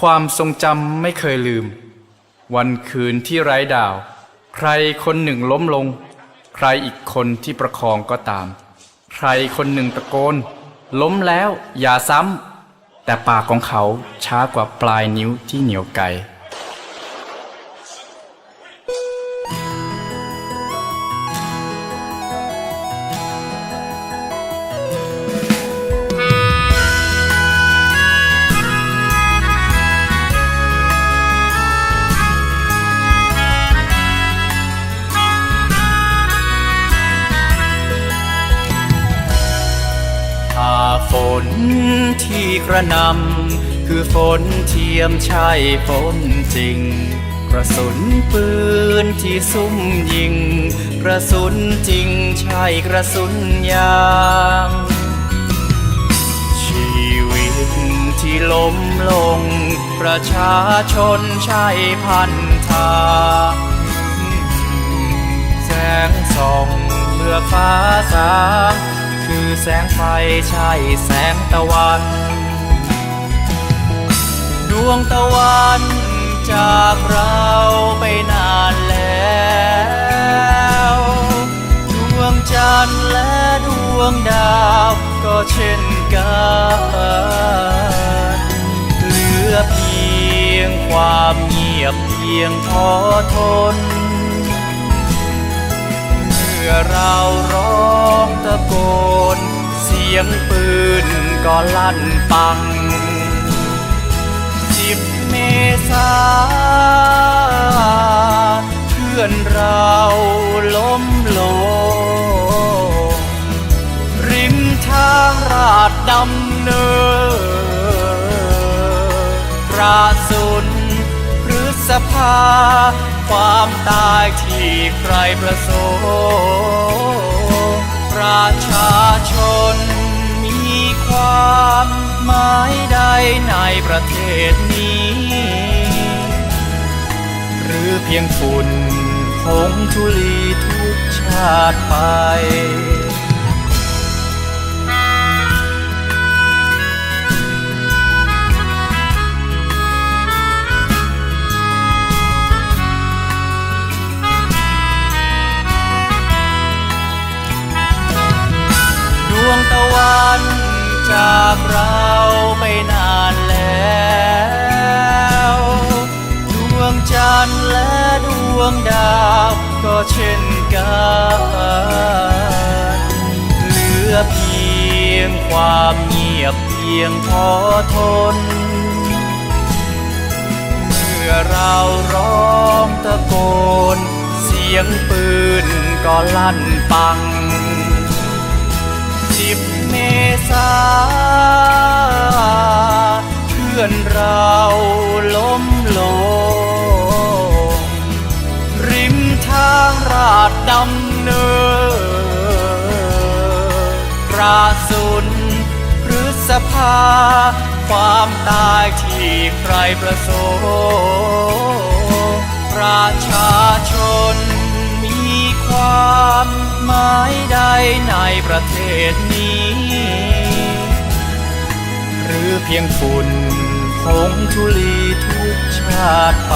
ความทรงจำไม่เคยลืม วันคืนที่ไร้ดาว ใครคนหนึ่งล้มลง ใครอีกคนที่ประคองก็ตาม ใครคนหนึ่งตะโกน ล้มแล้วอย่าซ้ำแต่ปากของเขาช้ากว่าปลายนิ้วที่เหนียวไกล ฝนที่กระนำคือฝนเทียมใช่ฝนจริง กระสุนปืนที่ซุ่มยิง กระสุนจริงใช่กระสุนยาง ชีวิตที่ล้มลง ประชาชนใช่พันธาแสงส่องเมื่อฟ้าสาง คือแสงไฟใช่แสงตะวัน ดวงตะวันจากเราไปนานแล้ว ดวงจันทร์และดวงดาวก็เช่นกันเหลือเพียงความเงียบเพียงพอทน เมื่อเราร้อ ตะโกน เสียงปืนก็ลั่นปังสิบเมษาเพื่อนเราล้มลงริมทางราดดำเนินกระสุนพฤษภาความตายที่ใครประสงค์ ประชาชน มีความหมายใดในประเทศนี้ หรือเพียงฝุ่นผงทุลีทุกชาติไป จากเราไปนานแล้ว ดวงจันทร์และดวงดาวก็เช่นกันเหลือเพียงความเงียบเพียงพอทน เมื่อเราร้องตะโกน เสียงปืนก็ลั่นปังสิบเมษา อนเราล้มลง ริมทางราดดำเนินกระสุนพฤษภา ความตายที่ใครประสงค์ประชาชนมีความหมายใดในประเทศนี้ หรือเพียงฝุ่น ผงทุลีทุกชาติไป